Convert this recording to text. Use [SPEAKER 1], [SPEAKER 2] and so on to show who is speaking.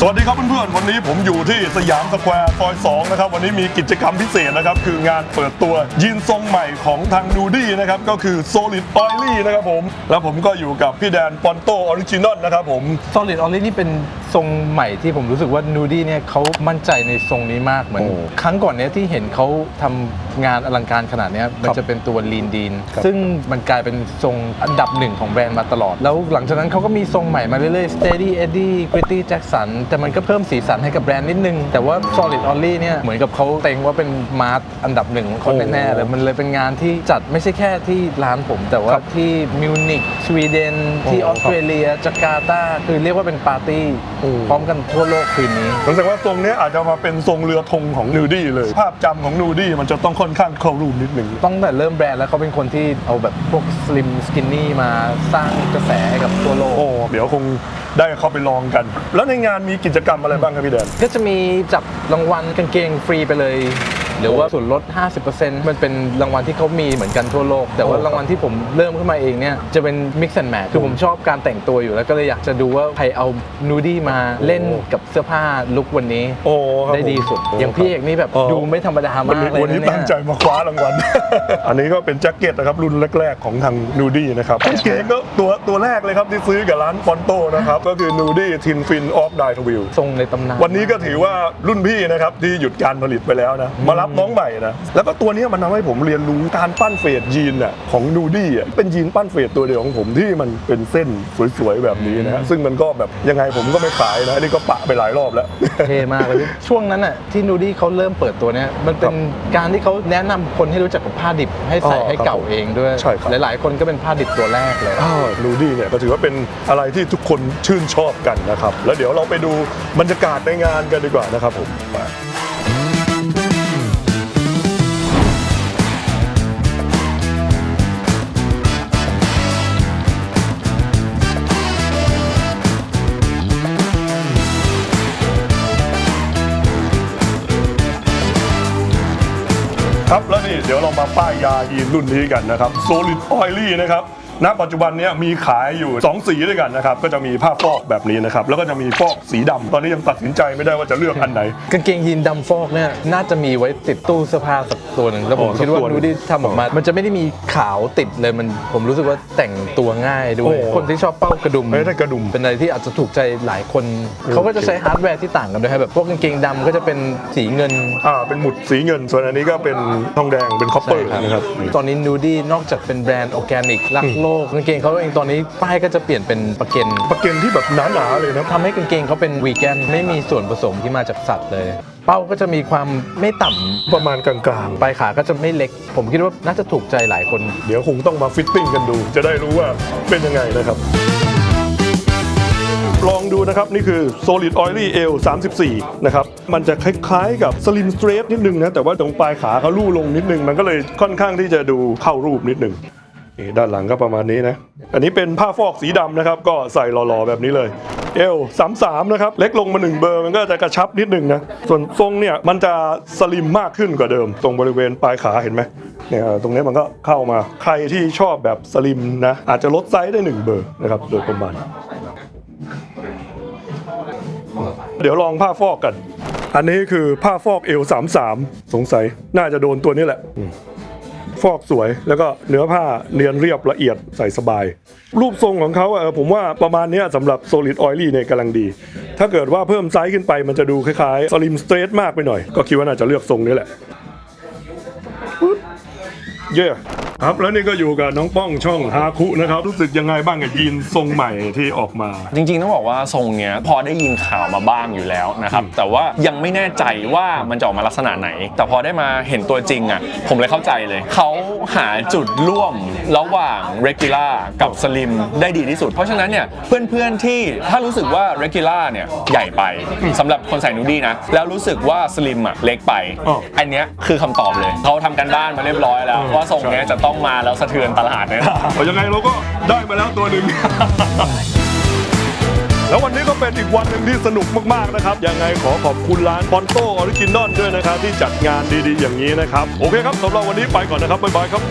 [SPEAKER 1] สวัสดีครับเพื่อนๆ วันนี้ผมอยู่ที่สยามสแควร์ซอย2นะครับ วันนี้มีกิจกรรมพิเศษนะครับ คืองานเปิดตัวยีนทรงใหม่ของทางนูดี้นะครับ ก็คือ Solid Oily นะครับผม แล้วผมก็อยู่กับพี่แดนปอนโตออริจินอลนะครับผม
[SPEAKER 2] Solid Orange นี่เป็นทรงใหม่ที่ผมรู้สึกว่า Nudie เนี่ยเขามั่นใจในทรงนี้มากเหมือน
[SPEAKER 1] โอ้
[SPEAKER 2] ครั้งก่อนเนี้ยที่เห็นเขาทำงานอลังการขนาดเนี้ยมันจะเป็นตัว Lean Dean
[SPEAKER 1] ครับ
[SPEAKER 2] ซึ่งมันกลายเป็นทรงอันดับหนึ่งของแบรนด์มาตลอด แล้วหลังจากนั้นเขาก็มีทรงใหม่มาเรื่อยๆ Steady Eddie Gritty Jackson แต่มันก็เพิ่มสีสันให้กับแบรนด์นิดนึง แต่ว่า Solid Orange เนี่ยเหมือนกับเขาเต็งว่าเป็นมาร์อันดับหนึ่งของเขาแน่ๆเลยมันเลยเป็นงานที่จัดไม่ใช่แค่ที่ร้านผม แต่ว่าที่มิวนิกสวีเดนที่ออสเตรเลียจาการ์ตาคือเรียกว่าเป็นปาร์ตี้
[SPEAKER 1] โอ้
[SPEAKER 2] พร้อมกันทั่วโลกคืนนี้
[SPEAKER 1] ผมแสดงว่าทรงเนี้ยอาจจะมาเป็นทรงเรือธงของนูดี้เลย ภาพจำของนูดี้มันจะต้องค่อนข้างเข้ารูปนิดหนึ่ง
[SPEAKER 2] ต้องแต่เริ่มแบรนด์แล้วเขาเป็นคนที่เอาแบบพวกสลิมสกินนี่มาสร้างกระแสให้กับทั่วโลก
[SPEAKER 1] โอ้เดี๋ยวคง ได้เข้าไปลองกัน แล้วในงานมีกิจกรรมอะไรบ้างครับพี่แดน
[SPEAKER 2] ก็จะมีจับรางวัลกางเกงฟรีไปเลย หรือว่าส่วนลด 50%มันเป็นรางวัลที่เขามีเหมือนกันทั่วโลก แต่ว่า
[SPEAKER 1] โอ้
[SPEAKER 2] รางวัลที่ผมเริ่มขึ้นมาเองเนี่ยจะเป็น mix and match คือผมชอบการแต่งตัวอยู่แล้วก็เลยอยากจะดูว่าใครเอานูดี้มาเล่นกับเสื้อผ้าลุควันนี้
[SPEAKER 1] โอ้ครับ
[SPEAKER 2] ได้ดีสุด
[SPEAKER 1] ผม
[SPEAKER 2] อย่างพี่เอกนี่แบบ
[SPEAKER 1] อ๋อ
[SPEAKER 2] ดูไม่ธรรมดา
[SPEAKER 1] วัน
[SPEAKER 2] มาก
[SPEAKER 1] นี้
[SPEAKER 2] เลย
[SPEAKER 1] วันนี้
[SPEAKER 2] นะ
[SPEAKER 1] ตั้ง
[SPEAKER 2] เนี่ย
[SPEAKER 1] ใจมาคว้ารางวัล อันนี้ก็เป็นแจ็คเก็ตนะครับรุ่นแรก ๆ ของทางนูดี้นะครับกางเกงก็ตัวตัวแรกเลยครับที่ซื้อกับร้านฟอนโตนะครับก็คือนูดี้ทินฟินออฟไดทวิล
[SPEAKER 2] ทรงในตำนาน
[SPEAKER 1] วันนี้ก็ถือว่ารุ่นพี่นะครับที่หยุดการผลิตไปแล้วนะมารับน้องใหม่นะแล้วก็ตัวเนี้ยมันทำให้ผมเรียนรู้การปั้นเฟดยีนอะของนูดี้อะเป็นยีนปั้นเฟดตัวเดียวของผมที่มันเป็นเส้นสวยๆแบบนี้นะฮะซึ่งมันก็แบบยังไงผมก็ไม่ขายนะอันนี่ก็ปะไปหลายรอบแล้ว
[SPEAKER 2] เท่มากเลยช่วงนั้นน่ะที่นูดี้เขาเริ่มเปิดตัวเนี่ยมันเป็นการที่เขาแนะนำคนให้รู้จักกับผ้าดิบให้ใส่
[SPEAKER 1] อ๋อ
[SPEAKER 2] ให้
[SPEAKER 1] ครับ
[SPEAKER 2] เก่าเองด้วย
[SPEAKER 1] ใช่ครับ
[SPEAKER 2] หลาย ๆ คนก็เป็นผ้าดิบตัวแรกเลย
[SPEAKER 1] นูดี้เนี่ยก็ถือว่าเป็นอะไรที่ทุกคนชื่นชอบกันนะครับ แล้วเดี๋ยวเราไปดูบรรยากาศในงานกันดีกว่านะครับผมมา ครับแล้วนี่เดี๋ยวเรามาป้ายยายีนรุ่นนี้กันนะครับ Solid Oily นะครับ ณปัจจุบันเนี้ยมีขายอยู่ 2 สีด้วยกันนะครับ ก็จะมีผ้าฟอกแบบนี้นะครับ แล้วก็จะมีฟอกสีดำตอนนี้ยังตัดสินใจไม่ได้ว่าจะเลือกอันไหน
[SPEAKER 2] กางเกงยีนดำฟอกเนี่ยน่าจะมีไว้ติดตู้เสื้อผ้าสักตัวหนึ่งแล้วผม
[SPEAKER 1] อ๋อ
[SPEAKER 2] คิดว่า
[SPEAKER 1] สักตัวหนึ่ง
[SPEAKER 2] นูดี้ทำออกมา มันจะไม่ได้มีขาวติดเลยมันผมรู้สึกว่าแต่งตัวง่ายด้วย
[SPEAKER 1] โอ้
[SPEAKER 2] คนที่ชอบเป้ากระดุม
[SPEAKER 1] ไม่ได้กระดุม
[SPEAKER 2] เป็นอะไรที่อาจจะถูกใจหลายคน เขาก็จะใช้ฮาร์ดแวร์ที่ต่างกันด้วยครับแบบพวกกางเกงดำก็จะเป็นสีเงิน
[SPEAKER 1] อ่าเป็นหมุดสีเงิน ส่วนอันนี้ก็เป็นทองแดงเป็นคอปเปอร์นะครับ
[SPEAKER 2] ตอนนี้นูดี้นอกจากเป็นแบรนด์ออร์แกนิกรักโลกกางเกงเขาเองตอนนี้ป้ายก็จะเปลี่ยนเป็นประเก็น
[SPEAKER 1] ประเก็นที่แบบหนาๆเลยนะ
[SPEAKER 2] ทำให้กางเกงเขาเป็นวีแกนไม่มีส่วนผสมที่มาจากสัตว์เลย เป้าก็จะมีความไม่ต่ำ
[SPEAKER 1] ประมาณกลาง
[SPEAKER 2] ปลายขาก็จะไม่เล็ก ผมคิดว่าน่าจะถูกใจหลายคน
[SPEAKER 1] ๆ เดี๋ยวคงต้องมาฟิตติ้งกันดู จะได้รู้ว่าเป็นยังไงนะครับ ลองดูนะครับ นี่คือ Solid Oily L 34 นะครับ มันจะคล้ายๆกับ Slim Straight นิดนึงนะ แต่ว่าตรงปลายขาเขาลู่ลงนิดนึง มันก็เลยค่อนข้างที่จะดูเข้ารูปนิดนึง นี่ด้านหลังก็ประมาณนี้นะ อันนี้เป็นผ้าฟอกสีดำนะครับ ก็ใส่หล่อๆแบบนี้เลย L 33 นะครับ เล็กลงมา 1 เบอร์มันก็จะกระชับนิดนึงนะ ส่วนทรงเนี่ย มันจะสลิมมากขึ้นกว่าเดิม ตรงบริเวณปลายขาเห็นไหมเนี่ยตรงนี้มันก็เข้ามาใครที่ชอบแบบสลิมนะ อาจจะลดไซส์ได้ 1 เบอร์นะครับโดยประมาณเดี๋ยวลองผ้าฟอกกัน อันนี้คือผ้าฟอกเอล33 สงสัยน่าจะโดนตัวนี้แหละ ฟอกสวย แล้วก็เนื้อผ้าเนียนเรียบละเอียดใส่สบาย รูปทรงของเขาออผมว่าประมาณนี้สำหรับ Solid Oily เนี่ยกำลังดี ถ้าเกิดว่าเพิ่มไซส์ขึ้นไปมันจะดูคล้ายๆ Slim Straight มากไปหน่อย ก็คิดว่าน่าจะเลือกทรงนี้แหละเย่ ครับแล้วนี่ก็อยู่กับน้องป้องช่องฮาคุนะครับรู้สึกยังไงบ้างกับยีนทรงใหม่ที่ออกมา
[SPEAKER 3] จริงๆต้องบอกว่าทรงเนี้ยพอได้ยินข่าวมาบ้างอยู่แล้วนะครับแต่ว่ายังไม่แน่ใจว่ามันจะออกมาลักษณะไหน แต่พอได้มาเห็นตัวจริงอะผมเลยเข้าใจเลย เขาหาจุดร่วมระหว่าง regular กับ slim ได้ดีที่สุด เพราะฉะนั้นเนี่ยเพื่อนๆที่ถ้ารู้สึกว่า regular เนี่ยใหญ่ไปสำหรับคนใส่นูดี้นะแล้วรู้สึกว่า slim อะเล็กไป
[SPEAKER 1] อ๋อ
[SPEAKER 3] อันเนี้ยคือคำตอบเลยเขาทำกันบ้านมาเรียบร้อยแล้วว่าทรงเนี้ยจะต้องมาแล้วสะเทือนตลาดแน่นอน
[SPEAKER 1] เอายังไงเราก็ได้มาแล้วตัวหนึ่ง แล้ววันนี้ก็เป็นอีกวันหนึ่งที่สนุกมากๆนะครับ ยังไงขอขอบคุณร้านบอนโตออริจินอลด้วยนะครับ ที่จัดงานดีๆอย่างนี้นะครับ โอเคครับสำหรับวันนี้ไปก่อนนะครับ บ๊ายบายครับ